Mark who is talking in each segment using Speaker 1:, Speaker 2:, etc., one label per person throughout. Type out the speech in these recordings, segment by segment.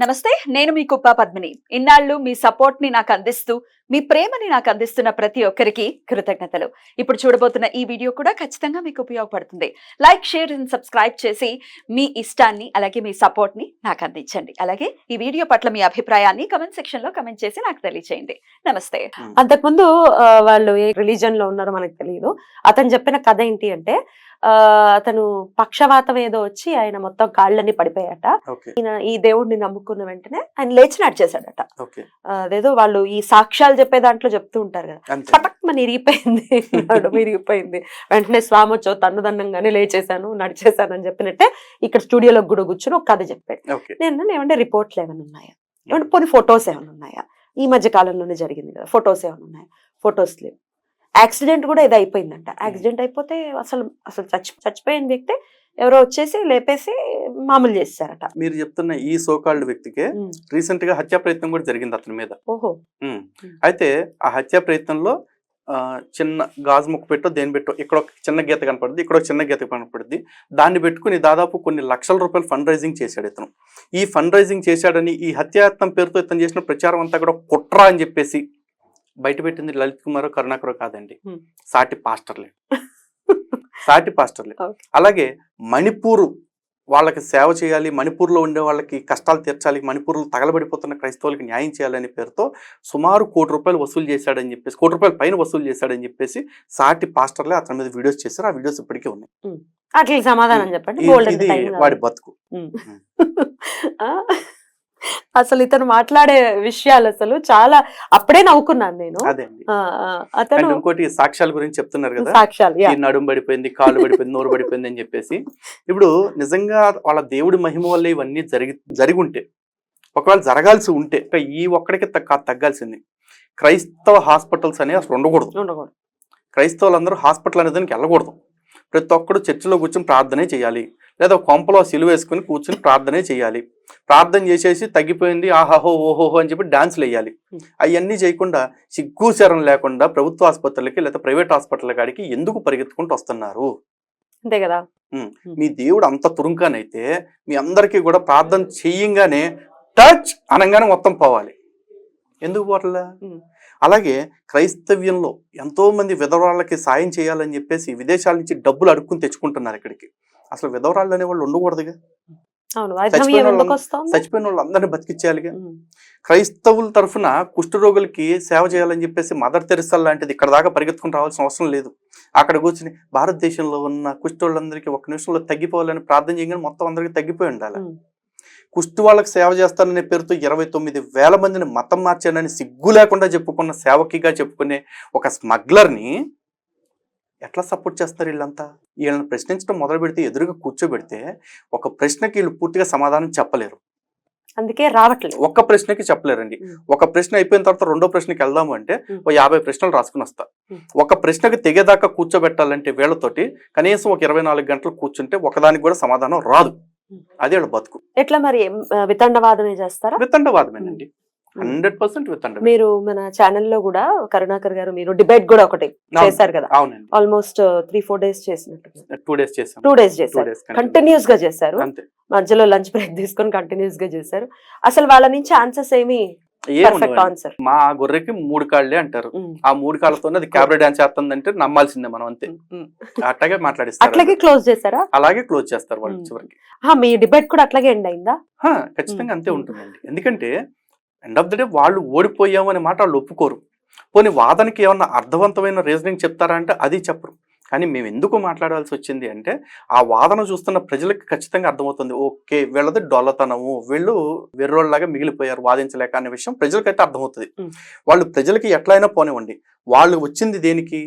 Speaker 1: నమస్తే నేను మీ కుప్ప పద్మిని. ఇన్నాళ్ళు మీ సపోర్ట్ని నాకు అందిస్తూ మీ ప్రేమని నాకు అందిస్తున్న ప్రతి ఒక్కరికి కృతజ్ఞతలు. ఇప్పుడు చూడబోతున్న ఈ వీడియో కూడా ఖచ్చితంగా మీకు ఉపయోగపడుతుంది. లైక్ షేర్ అండ్ సబ్స్క్రైబ్ చేసి మీ ఇష్టాన్ని అలాగే మీ సపోర్ట్ని నాకు అందించండి. అలాగే ఈ వీడియో పట్ల మీ అభిప్రాయాన్ని కమెంట్ సెక్షన్లో కమెంట్ చేసి నాకు తెలియజేయండి నమస్తే.
Speaker 2: అంతకుముందు వాళ్ళు ఏ రిలీజన్లో ఉన్నారో మనకు తెలియదు. అతను చెప్పిన కథ ఏంటి అంటే ఆ అతను పక్షవాతం ఏదో వచ్చి ఆయన మొత్తం కాళ్ళని పడిపోయాట. ఈయన ఈ దేవుడిని నమ్ముకున్న వెంటనే ఆయన లేచి నడిచేశాడట. అదేదో వాళ్ళు ఈ సాక్ష్యాలు చెప్పే దాంట్లో చెప్తూ ఉంటారు కదా. పటక్ మన ఇరిగిపోయింది నడుము ఇరిగిపోయింది వెంటనే స్వామి వచ్చో తన్నుదన్నంగానే లేచేశాను నడిచేశాను అని చెప్పినట్టే ఇక్కడ స్టూడియోలో కూడా కూర్చుని ఒక కథ చెప్పాడు. నేను ఏమంటే రిపోర్ట్లు ఏమైనా ఉన్నాయా? ఏమంటే పోనీ ఫొటోస్ ఏమైనా ఉన్నాయా? ఈ మధ్య కాలంలోనే జరిగింది కదా ఫొటోస్ ఏమైనా ఉన్నాయా? ఫొటోస్ లేవు. యాక్సిడెంట్ కూడా ఇది అయిపోయిందంట. యాక్సిడెంట్ అయిపోతే అసలు అసలు చచ్చి చచ్చిపోయిన వ్యక్తి ఎవరో వచ్చేసి లేపేసి మామూలు చేస్తారట.
Speaker 3: మీరు చెప్తున్న ఈ సోకాల్డ్ వ్యక్తికే. రీసెంట్గా హత్యా ప్రయత్నం కూడా జరిగింది అతని మీద.
Speaker 2: ఓహో.
Speaker 3: అయితే ఆ హత్యా ప్రయత్నంలో చిన్న గాజు ముక్క పెట్టో దేని పెట్టో ఇక్కడ ఒక చిన్న గీత కనపడుద్ది ఇక్కడ ఒక చిన్న గీత కనపడుద్ది. దాన్ని పెట్టుకుని దాదాపు కొన్ని లక్షల రూపాయలు ఫండ్ రైజింగ్ చేశాడు ఇతను. ఈ ఫండ్ రైజింగ్ చేశాడని ఈ హత్యాయత్నం పేరుతో ఇతను చేసిన ప్రచారం అంతా కూడా కుట్ర అని చెప్పేసి బయట పెట్టింది లలిత్ కుమార్ కరుణాకర్ కాదండి. సాటి పాస్టర్లే. సాటి పాస్టర్లే. అలాగే మణిపూర్ వాళ్ళకి సేవ చేయాలి మణిపూర్లో ఉండే వాళ్ళకి కష్టాలు తీర్చాలి మణిపూర్లో తగలబడిపోతున్న క్రైస్తవులకి న్యాయం చేయాలనే పేరుతో సుమారు కోటి రూపాయలు వసూలు చేశాడని చెప్పేసి కోటి రూపాయల పైన వసూలు చేశాడని చెప్పేసి సాటి పాస్టర్లే అతని మీద వీడియోస్ చేశారు. ఆ వీడియోస్ ఇప్పటికీ ఉన్నాయి.
Speaker 2: అట్లా సమాధానం చెప్పండి.
Speaker 3: వాడి బతుకు.
Speaker 2: అసలు ఇతను మాట్లాడే విషయాలు అసలు చాలా అప్పుడే నవ్వుకున్నాను నేను. అతను
Speaker 3: ఇంకోటి సాక్ష్యాల గురించి చెప్తున్నారు కదా.
Speaker 2: సాక్ష్యాలు.
Speaker 3: నడుము పడిపోయింది కాళ్ళు పడిపోయింది నోరు పడిపోయింది అని చెప్పేసి. ఇప్పుడు నిజంగా వాళ్ళ దేవుడి మహిమ వల్ల ఇవన్నీ జరిగి జరిగి ఉంటే ఒకవేళ జరగాల్సి ఉంటే ఈ ఒక్కడికి తగ్గ తగ్గాల్సింది. క్రైస్తవ హాస్పిటల్స్ అనేవి అసలు ఉండకూడదు.
Speaker 2: ఉండకూడదు.
Speaker 3: క్రైస్తవులందరూ హాస్పిటల్ అనే దానికి వెళ్ళకూడదు. ప్రతి ఒక్కడు చర్చిలో కూర్చొని ప్రార్థనే చేయాలి. లేదా కొంపలో సిలువ వేసుకుని కూర్చొని ప్రార్థనే చేయాలి. ప్రార్థన చేసేసి తగ్గిపోయింది ఆహాహో ఓహోహో అని చెప్పి డాన్సులు వేయాలి. అవన్నీ చేయకుండా సిగ్గుశరం లేకుండా ప్రభుత్వ ఆసుపత్రులకి లేదా ప్రైవేట్ హాస్పిటల్ కాడికి ఎందుకు పరిగెత్తుకుంటూ వస్తున్నారు?
Speaker 2: అంతే కదా?
Speaker 3: మీ దేవుడు అంత తురుంకానైతే మీ అందరికీ కూడా ప్రార్థన చెయ్యంగానే టచ్ అనగానే మొత్తం పోవాలి. ఎందుకు పోవట్లే. అలాగే క్రైస్తవ్యంలో ఎంతో మంది విధవరాళ్ళకి సాయం చేయాలని చెప్పేసి విదేశాల నుంచి డబ్బులు అడుక్కుని తెచ్చుకుంటున్నారు ఇక్కడికి. అసలు విధవరాళ్ళు అనే వాళ్ళు ఉండకూడదుగా చచ్చిపోయిన వాళ్ళు అందరినీ బతికిచ్చేయాలిగా. క్రైస్తవుల తరఫున కుష్ఠరోగులకి సేవ చేయాలని చెప్పేసి మదర్ తెరిసా లాంటిది ఇక్కడ దాకా పరిగెత్తుకుని రావాల్సిన అవసరం లేదు. అక్కడ కూర్చుని భారతదేశంలో ఉన్న కుష్ఠోళ్ళందరికీ ఒక నిమిషంలో తగ్గిపోవాలని ప్రార్థన చేయగానే మొత్తం అందరికీ తగ్గిపోయి ఉండాలి. కుష్టి వాళ్ళకి సేవ చేస్తాననే పేరుతో ఇరవై తొమ్మిది వేల మందిని మతం మార్చానని సిగ్గు లేకుండా చెప్పుకున్న సేవకిగా చెప్పుకునే ఒక స్మగ్లర్ని ఎట్లా సపోర్ట్ చేస్తారు వీళ్ళంతా వీళ్ళని ప్రశ్నించడం మొదలు పెడితే ఎదురుగా కూర్చోబెడితే ఒక ప్రశ్నకి వీళ్ళు పూర్తిగా సమాధానం చెప్పలేరు
Speaker 2: అందుకే రావట్లేదు
Speaker 3: ఒక్క ప్రశ్నకి చెప్పలేరండి. ఒక ప్రశ్న అయిపోయిన తర్వాత రెండో ప్రశ్నకి వెళ్దాము అంటే. ఓ యాభై ప్రశ్నలు రాసుకుని వస్తా. ఒక ప్రశ్నకి తెగేదాకా కూర్చోబెట్టాలంటే వీళ్ళతోటి కనీసం ఒక ఇరవై నాలుగు గంటలు కూర్చుంటే ఒకదానికి కూడా సమాధానం రాదు. అదే వాళ్ళ బతుకు.
Speaker 2: ఎట్లా మరి వితండవాదమే చేస్తారా?
Speaker 3: వితండవాదమేనండి. హండ్రెడ్ పర్సెంట్ వితండ
Speaker 2: మీరు మన ఛానల్లో కూడా కరుణాకర్ గారు మీరు డిబేట్ కూడా ఒకటి చేశారు కదా.
Speaker 3: అవునండి.
Speaker 2: ఆల్మోస్ట్ త్రీ ఫోర్ డేస్ చేసినట్టు
Speaker 3: టూ డేస్
Speaker 2: టూ డేస్ చేశారు. కంటిన్యూస్గా చేశారు. మధ్యలో లంచ్ బ్రేక్ తీసుకొని కంటిన్యూస్గా చేశారు. అసలు వాళ్ళ నుంచి ఆన్సర్స్ ఏమి
Speaker 3: మా గొర్రెకి మూడు కాళ్ళే అంటారు. ఆ మూడు కాళ్ళతోనే అది క్యాబరే డాన్స్ చేస్తుందంటే నమ్మాల్సిందే మనం అంతే. అట్లాగే మాట్లాడిస్తారు
Speaker 2: అట్లాగే క్లోజ్ చేశారా
Speaker 3: అలాగే క్లోజ్ చేస్తారు వాళ్ళు. చివరికి.
Speaker 2: ఆ, మీ డిబేట్ కూడా అట్లాగే ఎండ్ అయిందా?
Speaker 3: ఖచ్చితంగా అంతే. ఉంటుందండి. ఎందుకంటే ఎండ్ ఆఫ్ ద డే వాళ్ళు ఓడిపోయాము అనే మాట వాళ్ళు ఒప్పుకోరు. పోనీ వాదనకి ఏమన్నా అర్థవంతమైన రీజనింగ్ చెప్తారా అంటే అది చెప్పరు. కానీ మేము ఎందుకు మాట్లాడాల్సి వచ్చింది అంటే ఆ వాదన చూస్తున్న ప్రజలకు ఖచ్చితంగా అర్థమవుతుంది. ఓకే వీళ్ళది డొల్లతనము. వీళ్ళు వెర్రోళ్ళలాగా మిగిలిపోయారు వాదించలేక అనే విషయం ప్రజలకైతే అర్థమవుతుంది. వాళ్ళు ప్రజలకి ఎట్లయినా పోనివ్వండి. వాళ్ళు వచ్చింది దేనికి?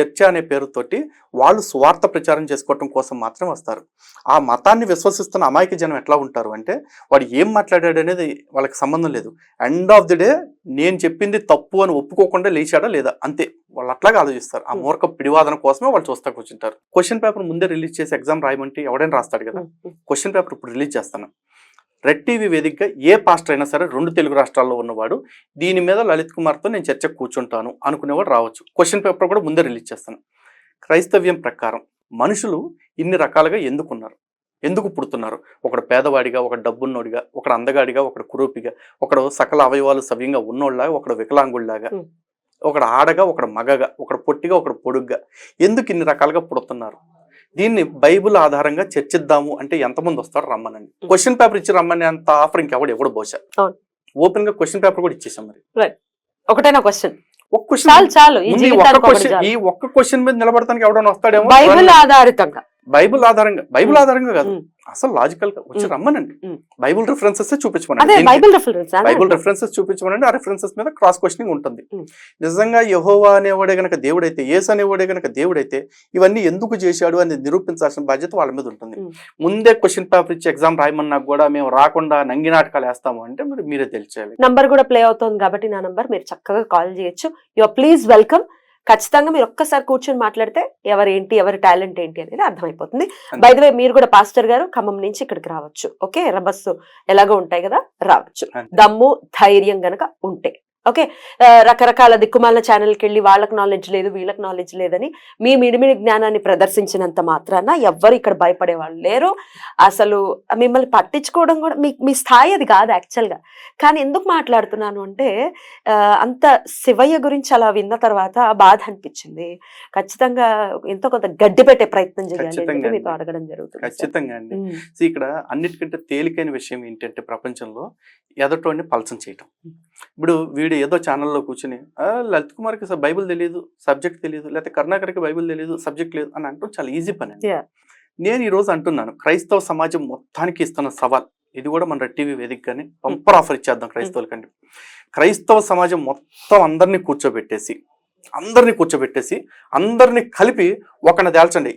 Speaker 3: చర్చ అనే పేరుతోటి వాళ్ళు స్వార్థ ప్రచారం చేసుకోవటం కోసం మాత్రమే వస్తారు. ఆ మతాన్ని విశ్వసిస్తున్న అమాయక జనం ఎట్లా ఉంటారు అంటే వాడు ఏం మాట్లాడాడు అనేది వాళ్ళకి సంబంధం లేదు. ఎండ్ ఆఫ్ ది డే నేను చెప్పింది తప్పు అని ఒప్పుకోకుండా లేచాడా లేదా? అంతే. వాళ్ళు అట్లాగే ఆలోచిస్తారు. ఆ. మూర్ఖ పిడివాదన కోసమే వాళ్ళు చూస్తా కూర్చుంటారు. క్వశ్చన్ పేపర్ ముందే రిలీజ్ చేసి ఎగ్జామ్ రాయమంటే ఎవడైనా రాస్తాడు కదా? క్వశ్చన్ పేపర్ ఇప్పుడు రిలీజ్ చేస్తాను. రెడ్ టీవీ వేదికగా ఏ పాస్టర్ అయినా సరే రెండు తెలుగు రాష్ట్రాల్లో ఉన్నవాడు. దీని మీద లలిత్ కుమార్తో నేను చర్చకు కూర్చుంటాను అనుకునేవాడు రావచ్చు. క్వశ్చన్ పేపర్ కూడా ముందే రిలీజ్ చేస్తాను. క్రైస్తవ్యం ప్రకారం మనుషులు ఇన్ని రకాలుగా ఎందుకున్నారు? ఎందుకు పుడుతున్నారు? ఒకడు పేదవాడిగా ఒక డబ్బున్నోడిగా ఒకడు అందగాడిగా ఒకడు కురూపిగా ఒకడు సకల అవయవాలు సవ్యంగా ఉన్నోళ్ళగా ఒకడు వికలాంగుల్లాగా
Speaker 2: Hmm.
Speaker 3: ఒకడు ఆడగా ఒకడు మగగా ఒకడు పొట్టిగా ఒకడు పొడుగ్గా ఎందుకు ఇన్ని రకాలుగా పుడుతున్నారు? దీన్ని బైబిల్ ఆధారంగా చర్చిద్దాము అంటే ఎంతమంది వస్తారు రమ్మనండి. క్వశ్చన్ పేపర్ ఇచ్చి రమ్మని అంత ఆఫర్ ఇంకెవడు ఎవడు బహుశా. ఓపెన్గా క్వశ్చన్ పేపర్ కూడా ఇచ్చేసాం మరి.
Speaker 2: ఒకటేనా క్వశ్చన్
Speaker 3: ఒక క్వశ్చన్
Speaker 2: చాలు చాలు. ఈ
Speaker 3: ముందు ఈ ఒక్క క్వశ్చన్
Speaker 2: చాలు.
Speaker 3: ఈ ఒక్క క్వశ్చన్ మీద నిలబడటానికి ఎవడన్నా వస్తాడేమో?
Speaker 2: బైబిల్ ఆధారితంగా.
Speaker 3: బైబిల్ ఆధారంగా బైబిల్. ఆధారంగా కాదు. అసలు లాజికల్గా వచ్చి. రమ్మనండి. బైబిల్ రిఫరెన్సెస్ చూపించమనండి దీనికి
Speaker 2: బైబిల్ రెఫరెన్స్
Speaker 3: బైబిల్ రెఫరెన్సెస్ చూపించమనండి ఆ రెఫరెన్సెస్ మీద క్రాస్ క్వశ్చనింగ్ ఉంటుంది. నిజంగా యహోవా అనేవాడే గనక దేవుడైతే యేసు అనేవాడే గనక దేవుడైతే ఇవన్నీ ఎందుకు చేశాడు అని నిరూపించాల్సిన బాధ్యత వాళ్ళ మీద ఉంటుంది. ముందే క్వశ్చన్ పేపర్ ఇచ్చి ఎగ్జామ్ రాయమన్నా కూడా మేము రాకుండా నంగి నాటకాలు వేస్తాము అంటే మరి మీరే తెలిసేయాలి
Speaker 2: నంబర్ కూడా ప్లే అవుతుంది కాబట్టి నా నంబర్ మీరు చక్కగా కాల్ చేయొచ్చు యువర్ ప్లీజ్ వెల్కమ్ ఖచ్చితంగా మీరు ఒక్కసారి కూర్చొని మాట్లాడితే ఎవరు ఏంటి ఎవరి టాలెంట్ ఏంటి అనేది అర్థమైపోతుంది. బై వే మీరు కూడా పాస్టర్ గారు ఖమ్మం నుంచి ఇక్కడికి రావచ్చు. ఓకే? ఎర్రబస్సు ఎలాగో ఉంటాయి కదా? రావచ్చు. దమ్ము ధైర్యం గనక ఉంటే. ఓకే. రకరకాల దిక్కుమాల ఛానల్కి వెళ్ళి వాళ్ళకి నాలెడ్జ్ లేదు వీళ్ళకి నాలెడ్జ్ లేదని మీ మిడిమిడి జ్ఞానాన్ని ప్రదర్శించినంత మాత్రాన ఎవ్వరు ఇక్కడ భయపడే వాళ్ళు లేరు. అసలు మిమ్మల్ని పట్టించుకోవడం కూడా మీ మీ స్థాయి అది కాదు యాక్చువల్గా. కానీ ఎందుకు మాట్లాడుతున్నాను అంటే అంత శివయ్య గురించి అలా విన్న తర్వాత బాధ అనిపించింది. ఖచ్చితంగా ఎంతో కొంత గడ్డి పెట్టే ప్రయత్నం చేయాలి మీతో
Speaker 3: అండి.
Speaker 2: అడగడం జరుగుతుంది.
Speaker 3: ఖచ్చితంగా అండి. ఇక్కడ అన్నిటికంటే తేలికైన విషయం ఏంటంటే ప్రపంచంలో ఎదటోడిని పలసం చేయటం. ఇప్పుడు వీడు ఏదో ఛానల్లో కూర్చుని "ఆ, లలిత్ కుమార్కి బైబిల్ తెలియదు సబ్జెక్ట్ తెలియదు లేకపోతే కరుణాకర్కి బైబిల్ తెలియదు సబ్జెక్ట్ లేదు అని అంటాం చాలా ఈజీ పని. నేను ఈ రోజు అంటున్నాను క్రైస్తవ సమాజం మొత్తానికి ఇస్తున్న సవాల్ ఇది కూడా మన టీవీ వేదికగానే పంపర్ ఆఫర్ ఇచ్చేద్దాం క్రైస్తవులకండి క్రైస్తవ సమాజం మొత్తం అందరినీ కూర్చోబెట్టేసి అందరినీ కూర్చోబెట్టేసి అందరినీ కలిపి ఒకరిని తేల్చండి.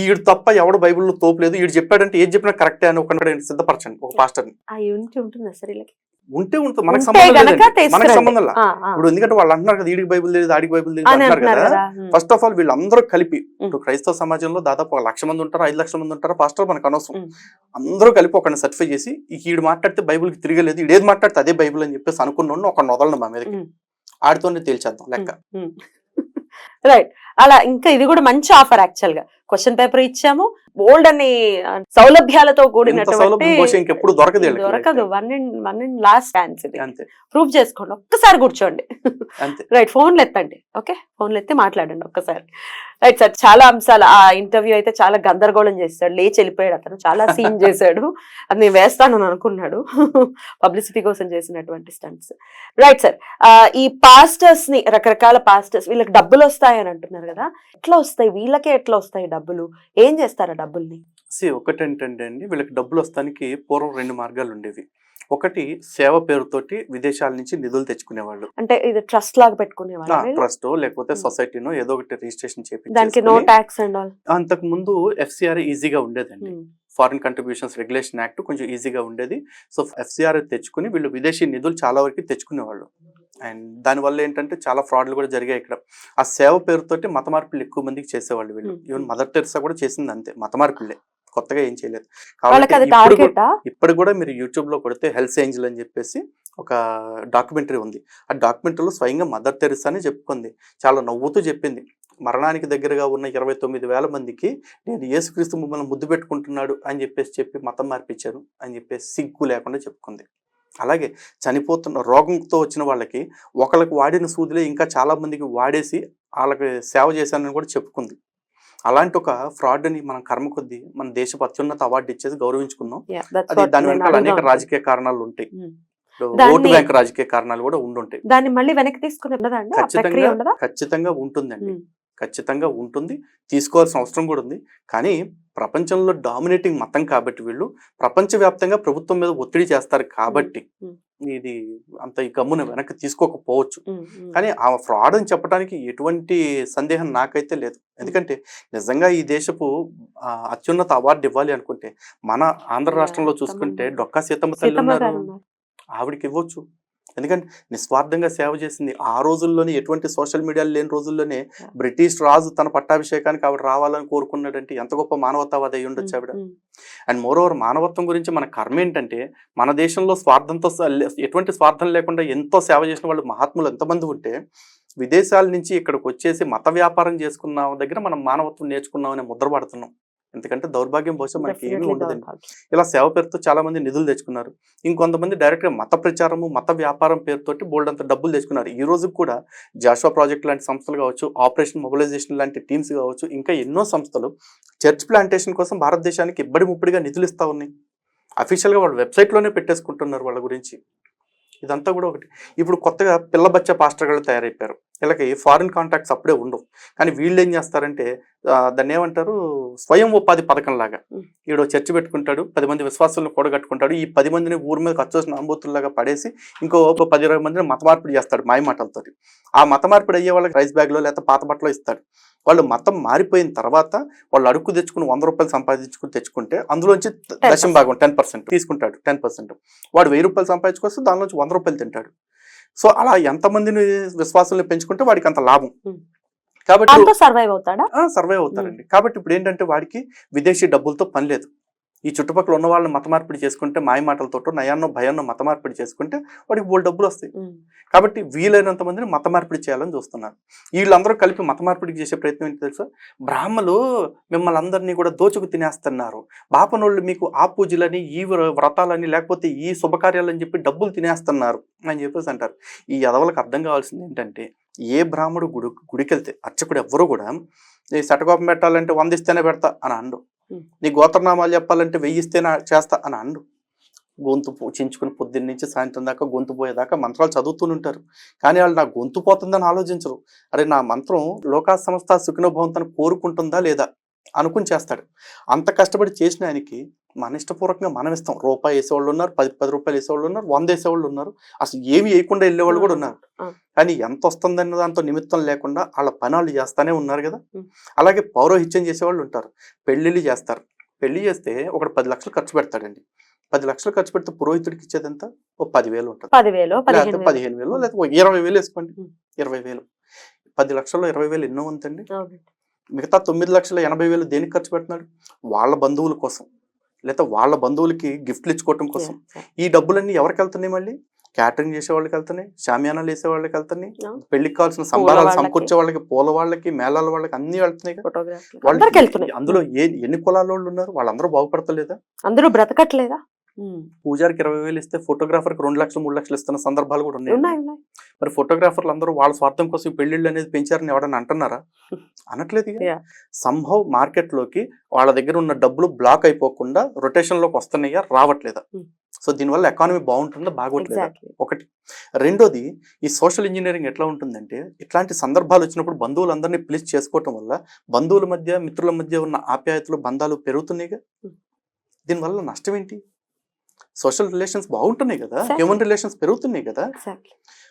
Speaker 3: ఈడు తప్ప ఎవడు బైబిల్లో తోపులేదు ఈడు చెప్పాడంటే ఏది చెప్పినా కరెక్టే అని ఒకటి సిద్ధపరచండి ఒక పాస్టర్ని.
Speaker 2: ఉంటుందా
Speaker 3: ఉంటే ఉంటుంది మనకు సంబంధం. మనకు. సంబంధం. ఇప్పుడు ఎందుకంటే వాళ్ళు అంటున్నారు కదా ఈడికి బైబిల్ తెలియదు ఆడికి బైబిల్ తెలియదు అంటున్నారు కదా. ఫస్ట్ ఆఫ్ ఆల్ వీళ్ళందరూ కలిపి. ఇప్పుడు క్రైస్తవ సమాజంలో దాదాపు ఒక లక్ష మంది ఉంటారు ఐదు లక్షల మంది ఉంటారు పాస్టర్ మనకు అనవసరం. అందరూ కలిపి ఒకరిని సర్టిఫై చేసి ఈ ఈడు మాట్లాడితే బైబిల్కి తిరగలేదు ఈడు ఏది మాట్లాడితే అదే బైబిల్ అని చెప్పేసి అనుకున్నాను ఒక నొదలను మా మీదకి. ఆడితోనే తేల్చేద్దాం లెక్క
Speaker 2: రైట్ అలా ఇంకా ఇది కూడా మంచి ఆఫర్ యాక్చువల్గా. క్వశ్చన్ పేపర్ ఇచ్చాము. బోల్డ్ అని సౌలభ్యాలతో కూడినటువంటి
Speaker 3: దొరకదు
Speaker 2: one and one and last chance ఇది. ప్రూవ్ చేసుకోండి. ఒక్కసారి కూర్చోండి. రైట్ ఫోన్లు ఎత్తండి. ఓకే ఫోన్లు ఎత్తి మాట్లాడండి ఒక్కసారి. రైట్ సార్ చాలా అంశాలు. ఆ ఇంటర్వ్యూ అయితే చాలా గందరగోళం చేస్తాడు లేచి వెళ్ళిపోయాడు అతను. చాలా సీన్ చేశాడు. అది నేను వేస్తానని అనుకున్నాడు. పబ్లిసిటీ కోసం చేసినటువంటి స్టంట్స్ రైట్ సార్ ఈ పాస్టర్స్ని రకరకాల పాస్టర్స్ వీళ్ళకి డబ్బులు వస్తాయని అంటున్నారు కదా ఎట్లా వస్తాయి? వీళ్ళకే ఎట్లా వస్తాయి డబ్బులు? ఏం చేస్తారు డబ్బుల్ని?
Speaker 3: సి ఒకటి ఏంటంటే అండి వీళ్ళకి డబ్బులు వస్తానికి పూర్వం రెండు మార్గాలు ఉండేవి. ఒకటి సేవ పేరుతోటి విదేశాల నుంచి నిధులు తెచ్చుకునేవాళ్ళు.
Speaker 2: అంటే ఇది ట్రస్ట్ లాగా పెట్టుకునే వాళ్ళు?
Speaker 3: ట్రస్ట్ లేకపోతే. సొసైటీనో ఏదో ఒకటి రిజిస్ట్రేషన్
Speaker 2: దానికి నో ట్యాక్స్ అండ్ ఆల్?
Speaker 3: అంతకు ముందు ఎఫ్సిఆర్ ఈజీగా ఉండేదండి. ఫారిన్ కంట్రిబ్యూషన్స్ రెగ్యులేషన్ యాక్ట్ కొంచెం ఈజీగా ఉండేది. సో ఎఫ్సిఆర్ తెచ్చుకుని వీళ్ళు విదేశీ నిధులు చాలా వరకు తెచ్చుకునేవాళ్ళు. అండ్ దానివల్ల ఏంటంటే చాలా ఫ్రాడ్లు కూడా జరిగాయి ఇక్కడ. ఆ సేవ పేరుతోటి మత మార్పులు ఎక్కువ మందికి చేసేవాళ్ళు వీళ్ళు. ఈవెన్ మదర్ టెరిసా కూడా చేసింది అంతే. మత మార్పులే. కొత్తగా ఏం చేయలేదు.
Speaker 2: టార్గెటా
Speaker 3: ఇప్పుడు కూడా మీరు యూట్యూబ్లో కొడితే హెల్త్ ఏంజల్ అని చెప్పేసి ఒక డాక్యుమెంటరీ ఉంది. ఆ డాక్యుమెంటరీలో స్వయంగా మదర్ టెరిసా అని చెప్పుకుంది. చాలా నవ్వుతూ చెప్పింది. మరణానికి దగ్గరగా ఉన్న ఇరవై తొమ్మిది వేల మందికి నేను యేసుక్రీస్తు మిమ్మల్ని ముద్దు పెట్టుకుంటున్నాడు అని చెప్పేసి చెప్పి మతం మార్పించాను అని చెప్పేసి సిగ్గు లేకుండా చెప్పుకుంది. అలాగే చనిపోతున్న రోగంతో వచ్చిన వాళ్ళకి ఒకళ్ళకి వాడిన సూదిలే ఇంకా చాలా మందికి వాడేసి వాళ్ళకి సేవ చేశానని కూడా చెప్పుకుంది. అలాంటి ఒక ఫ్రాడ్ని మనం కర్మ కొద్దీ మన దేశపు అత్యున్నత అవార్డు ఇచ్చేసి గౌరవించుకున్నాం. అది దాని వెనకాల అనేక. రాజకీయ కారణాలు ఉంటాయి.
Speaker 2: Hmm.
Speaker 3: ఓటు బ్యాంక్ రాజకీయ కారణాలు కూడా ఉండుంటాయి.
Speaker 2: దాన్ని మళ్ళీ వెనక్కి తీసుకుని
Speaker 3: ఖచ్చితంగా ఖచ్చితంగా ఉంటుందండి.
Speaker 2: Hmm.
Speaker 3: ఖచ్చితంగా ఉంటుంది తీసుకోవాల్సిన అవసరం కూడా ఉంది కానీ ప్రపంచంలో డామినేటింగ్ మతం కాబట్టి వీళ్ళు ప్రపంచవ్యాప్తంగా ప్రభుత్వం మీద ఒత్తిడి చేస్తారు కాబట్టి. ఇది అంత ఈ గమ్మున వెనక్కి తీసుకోకపోవచ్చు. కానీ ఆ ఫ్రాడ్ అని చెప్పడానికి ఎటువంటి సందేహం నాకైతే లేదు ఎందుకంటే నిజంగా ఈ దేశపు అత్యున్నత అవార్డు ఇవ్వాలి అనుకుంటే మన ఆంధ్ర రాష్ట్రంలో చూసుకుంటే. డొక్కా సీతమ్మ తల్లి ఉన్నారు. ఆవిడకి ఇవ్వచ్చు ఎందుకంటే నిస్వార్థంగా సేవ చేసింది ఆ రోజుల్లోనే ఎటువంటి సోషల్ మీడియాలు లేని రోజుల్లోనే. బ్రిటిష్ రాజు తన పట్టాభిషేకానికి ఆవిడ రావాలని కోరుకున్నాడంటే ఎంత గొప్ప మానవతావాది అయి ఉండొచ్చు ఆవిడ. అండ్ మోరోవర్ మానవత్వం గురించి మన కర్మ ఏంటంటే మన దేశంలో స్వార్థంతో ఎటువంటి స్వార్థం లేకుండా ఎంతో సేవ చేసిన వాళ్ళు మహాత్ములు ఎంతమంది ఉంటే విదేశాల నుంచి ఇక్కడికి వచ్చేసి మత వ్యాపారం చేసుకున్న దగ్గర మనం మానవత్వం నేర్చుకున్నాం అనే ముద్ర పడుతున్నాం ఎందుకంటే దౌర్భాగ్యం బహుశా మనకి ఏమీ ఉండదండి.
Speaker 2: దౌర్భాగ్యం.
Speaker 3: ఇలా సేవ పేరుతో చాలా మంది నిధులు తెచ్చుకున్నారు. ఇంకొంతమంది డైరెక్ట్గా మత ప్రచారము మత వ్యాపారం పేరుతోటి బోల్డ్ అంత డబ్బులు తెచ్చుకున్నారు. ఈ రోజు కూడా జాషువా ప్రాజెక్ట్ లాంటి సంస్థలు కావచ్చు ఆపరేషన్ మొబిలైజేషన్ లాంటి టీమ్స్ కావచ్చు ఇంకా ఎన్నో సంస్థలు చర్చ్ ప్లాంటేషన్ కోసం భారతదేశానికి ఇబ్బడి ముప్పడిగా నిధులు ఇస్తా ఉన్నాయి. అఫీషియల్గా వాళ్ళ వెబ్సైట్లోనే పెట్టేసుకుంటున్నారు వాళ్ళ గురించి. ఇదంతా కూడా ఒకటి. ఇప్పుడు కొత్తగా పిల్ల బచ్చ పాస్టర్ಗಳು తయారైపోయారు. వీళ్ళకి ఫారిన్ కాంటాక్ట్స్ అప్పుడే ఉండవు. కానీ వీళ్ళు ఏం చేస్తారంటే దాన్ని ఏమంటారు? స్వయం ఉపాధి పథకం లాగా. ఈడో చర్చి పెట్టుకుంటాడు పది మంది విశ్వాసులను కూడగట్టుకుంటాడు ఈ పది మందిని ఊరి మీద ఖర్చు అంబూతుల్లాగా పడేసి ఇంకో ఒక పది ఇరవై మందిని మత మార్పిడి చేస్తాడు మాయ మాటలతోటి. ఆ మత మార్పిడి అయ్యే వాళ్ళకి రైస్ బ్యాగ్లో లేకపోతే పాత బట్టలో ఇస్తాడు. వాళ్ళు మతం మారిపోయిన తర్వాత వాళ్ళు అడుగు తెచ్చుకుని వంద రూపాయలు సంపాదించుకుని తెచ్చుకుంటే అందులోంచి దశం భాగం టెన్ పర్సెంట్ తీసుకుంటాడు టెన్ పర్సెంట్ వాడు వెయ్యి రూపాయలు సంపాదించుకొస్తే దానిలోంచి వంద రూపాయలు తింటాడు. సో అలా ఎంతమందిని విశ్వాసాలను పెంచుకుంటే వాడికి అంత లాభం.
Speaker 2: Hmm.
Speaker 3: కాబట్టి
Speaker 2: సర్వైవ్ అవుతాడా?
Speaker 3: సర్వైవ్ అవుతారండి కాబట్టి ఇప్పుడు ఏంటంటే వాడికి విదేశీ డబ్బులతో పని లేదు. ఈ చుట్టుపక్కల ఉన్న వాళ్ళని మత మార్పిడి చేసుకుంటే మాయ మాటలతోటో నయాన్నో భయాన్నో మత మార్పిడి చేసుకుంటే వాడికి బోల్ డబ్బులు వస్తాయి. కాబట్టి వీలైనంత మందిని మత మార్పిడి చేయాలని చూస్తున్నారు. వీళ్ళందరూ కలిపి మత మార్పిడికి చేసే ప్రయత్నం ఏంటి తెలుసా? బ్రాహ్మలు మిమ్మల్ని అందరినీ కూడా దోచుకు తినేస్తున్నారు. బాపనోళ్ళు మీకు ఆ పూజలని ఈ వ్ర- వ్రతాలని లేకపోతే ఈ శుభకార్యాలని చెప్పి డబ్బులు తినేస్తున్నారు అని చెప్పేసి అంటారు. ఈ యదవలకు అర్థం కావాల్సింది ఏంటంటే ఏ బ్రాహ్మడు గుడి గుడికి వెళ్తే అర్చకుడు ఎవ్వరు కూడా నీ శటకోపం పెట్టాలంటే వంద ఇస్తేనే పెడతా అని అండు. నీ గోత్రనామాలు చెప్పాలంటే వెయ్యిస్తే నా చేస్తా అని అండు గొంతు పో- చించుకుని పొద్దున్న నుంచి సాయంత్రం దాకా గొంతు పోయేదాకా మంత్రాలు చదువుతూనే ఉంటారు. కానీ వాళ్ళు నా గొంతు పోతుందని ఆలోచించరు. అరే నా మంత్రం లోకా సంస్థ సుఖినోభవంతను కోరుకుంటుందా లేదా? అనుకుని చేస్తాడు. అంత కష్టపడి చేసిన ఆయనకి మన ఇష్టపూర్వకంగా మనం ఇస్తాం. రూపాయి వేసేవాళ్ళు ఉన్నారు పది పది రూపాయలు వేసేవాళ్ళు ఉన్నారు వంద వేసేవాళ్ళు ఉన్నారు. అసలు ఏమి వేయకుండా వెళ్ళేవాళ్ళు కూడా ఉన్నారు. కానీ ఎంత వస్తుందన్న దాంతో నిమిత్తం లేకుండా వాళ్ళ పని వాళ్ళు చేస్తానే ఉన్నారు కదా. అలాగే పౌరోహిత్యం చేసేవాళ్ళు ఉంటారు. పెళ్ళిళ్ళు చేస్తారు. పెళ్ళి చేస్తే ఒకడు పది లక్షలు ఖర్చు పెడతాడండి. పది లక్షలు ఖర్చు పెడితే పురోహితుడికి ఇచ్చేది ఎంత? ఓ పదివేలు ఉంటుంది.
Speaker 2: పదివేలు
Speaker 3: లేకపోతే
Speaker 2: పదిహేను వేలు.
Speaker 3: లేకపోతే ఇరవై వేలు వేసుకోండి. ఇరవై వేలు. పది లక్షల్లో ఇరవై వేలు ఎన్నో ఉందండి. మిగతా తొమ్మిది లక్షల ఎనభై వేలు దేనికి ఖర్చు పెడుతున్నాడు? వాళ్ళ బంధువుల కోసం. లేదా వాళ్ళ బంధువులకి గిఫ్ట్లు ఇచ్చుకోవటం కోసం. ఈ డబ్బులన్నీ ఎవరికి వెళ్తున్నాయి మళ్ళీ? క్యాటరింగ్ చేసే వాళ్ళకి వెళ్తున్నాయి షామియానాలు వేసే వాళ్ళకి వెళ్తున్నాయి. పెళ్ళికి కావాల్సిన సంబారాలు
Speaker 2: వాళ్ళకి.
Speaker 3: సమకూర్చే వాళ్ళకి పూల వాళ్ళకి మేళాల వాళ్ళకి అన్ని వెళ్తున్నాయి. అందులో ఏ ఎన్ని కులాల వాళ్ళు ఉన్నారు? వాళ్ళందరూ బాగుపడతలేదా?
Speaker 2: అందరూ బ్రతకట్లేదా?
Speaker 3: పూజారికి ఇరవై వేలు ఇస్తే ఫోటోగ్రాఫర్కి రెండు లక్షలు మూడు లక్షలు ఇస్తున్న సందర్భాలు కూడా ఉన్నాయి మరి ఫోటోగ్రాఫర్లు అందరూ వాళ్ళ స్వార్థం కోసం పెళ్ళిళ్ళు అనేది పెంచారని ఎవడన్నా అంటున్నారా? అనట్లేదు. సంభవ్ మార్కెట్లోకి వాళ్ళ దగ్గర ఉన్న డబ్బులు బ్లాక్ అయిపోకుండా రొటేషన్లోకి వస్తున్నాయా రావట్లేదా. సో దీనివల్ల ఎకానమీ బాగుంటుందా బాగోట్లేదా? ఒకటి. రెండోది ఈ సోషల్ ఇంజనీరింగ్ ఎట్లా ఉంటుందంటే ఇట్లాంటి సందర్భాలు వచ్చినప్పుడు బంధువులందరినీ పిలిచి చేసుకోవటం వల్ల బంధువుల మధ్య మిత్రుల మధ్య ఉన్న ఆప్యాయతలు బంధాలు పెరుగుతున్నాయిగా. దీనివల్ల నష్టం ఏంటి సోషల్ రిలేషన్స్ బాగుంటున్నాయి కదా. హ్యూమన్ రిలేషన్స్ పెరుగుతున్నాయి కదా?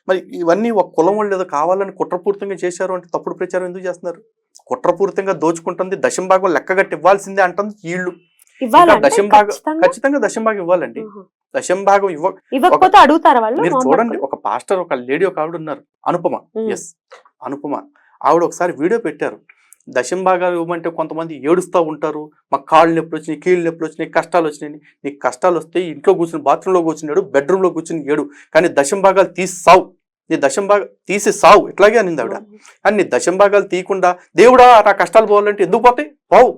Speaker 3: మరి ఇవన్నీ ఒక కులం వాళ్ళు ఏదో కావాలని కుట్రపూరితంగా చేశారు అంటే తప్పుడు ప్రచారం ఎందుకు చేస్తున్నారు? కుట్రపూరితంగా దోచుకుంటుంది దశం భాగం లెక్కగట్టి ఇవ్వాల్సిందే అంటుంది వీళ్ళు
Speaker 2: ఇవ్వాలంటే
Speaker 3: దశం భాగం
Speaker 2: ఖచ్చితంగా
Speaker 3: ఖచ్చితంగా దశం భాగం ఇవ్వాలండి.
Speaker 2: ఉహు.
Speaker 3: దశం భాగం ఇవ్వ
Speaker 2: ఇవ్వకపోతే అడుగుతారా వాళ్ళు?
Speaker 3: మీరు చూడండి? ఒక పాస్టర్ ఒక లేడీ ఒక ఆవిడ ఉన్నారు. అనుపమ. ఎస్ అనుపమ. ఆవిడ ఒకసారి వీడియో పెట్టారు. దశం భాగాలు ఇవ్వమంటే కొంతమంది ఏడుస్తూ ఉంటారు. మా కాళ్ళు నొప్పులు వచ్చినాయి కీళ్ళు నొప్పులు వచ్చినాయి కష్టాలు వచ్చినాయి. నీకు కష్టాలు వస్తే ఇంట్లో కూర్చుని బాత్రూంలో కూర్చున్నాడు బెడ్రూమ్లో కూర్చుని ఏడు. కానీ దశం భాగాలు తీసి సావు నీ దశం భాగం తీసి సావు ఇట్లాగే అనింది ఆవిడ. కానీ నీ దశం భాగాలు తీయకుండా దేవుడా నా కష్టాలు పోవాలంటే ఎందుకు పోతాయి? పోవు.